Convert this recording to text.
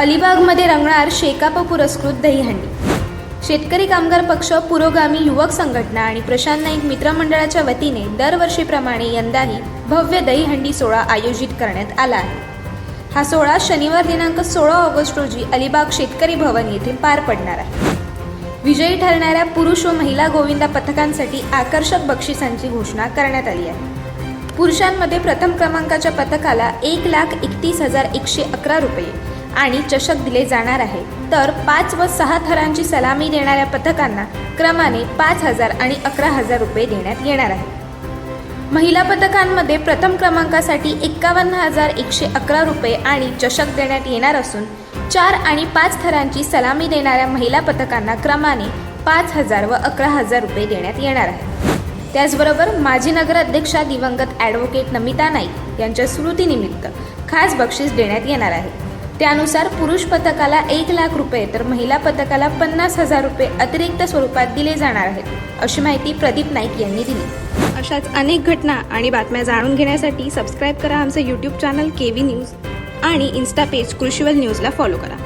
अलिबागमध्ये रंगणार शेकाप पुरस्कृत दहीहंडी. शेतकरी कामगार पक्ष पुरोगामी युवक संघटना आणि प्रशांत नाईक मित्रमंडळाच्या वतीने दरवर्षीप्रमाणे यंदाही भव्य दहीहंडी सोहळा आयोजित करण्यात आला आहे. हा सोहळा शनिवार दिनांक सोळा ऑगस्ट रोजी अलिबाग शेतकरी भवन येथे पार पडणार आहे. विजयी ठरणाऱ्या पुरुष व महिला गोविंदा पथकांसाठी आकर्षक बक्षिसांची घोषणा करण्यात आली आहे. पुरुषांमध्ये प्रथम क्रमांकाच्या पथकाला एक लाख एकतीस हजार एकशे अकरा रुपये आणि चषक दिले जाणार आहे. तर पाच व सहा थरांची सलामी देणाऱ्या पथकांना क्रमाने पाच हजार आणि अकरा हजार रुपये देण्यात येणार आहे. महिला पथकांमध्ये प्रथम क्रमांकासाठी एक्कावन्न हजार एकशे अकरा रुपये आणि चषक देण्यात येणार असून चार आणि पाच थरांची सलामी देणाऱ्या महिला पथकांना क्रमाने पाच हजार व अकरा हजार रुपये देण्यात येणार आहे. त्याचबरोबर माजी नगराध्यक्षा दिवंगत ॲडव्होकेट नमिता नाईक यांच्या स्मृतीनिमित्त खास बक्षीस देण्यात येणार आहे. त्यानुसार पुरुष पथकाला एक लाख रुपये तर महिला पथकाला पन्नास हजार रुपये अतिरिक्त स्वरूपात दिले जाणार आहेत अशी माहिती प्रदीप नाईक यांनी दिली. अशाच अनेक घटना आणि बातम्या जाणून घेण्यासाठी सबस्क्राईब करा आमचं YouTube channel K V news आणि इन्स्टा पेज कृषीवल न्यूजला फॉलो करा.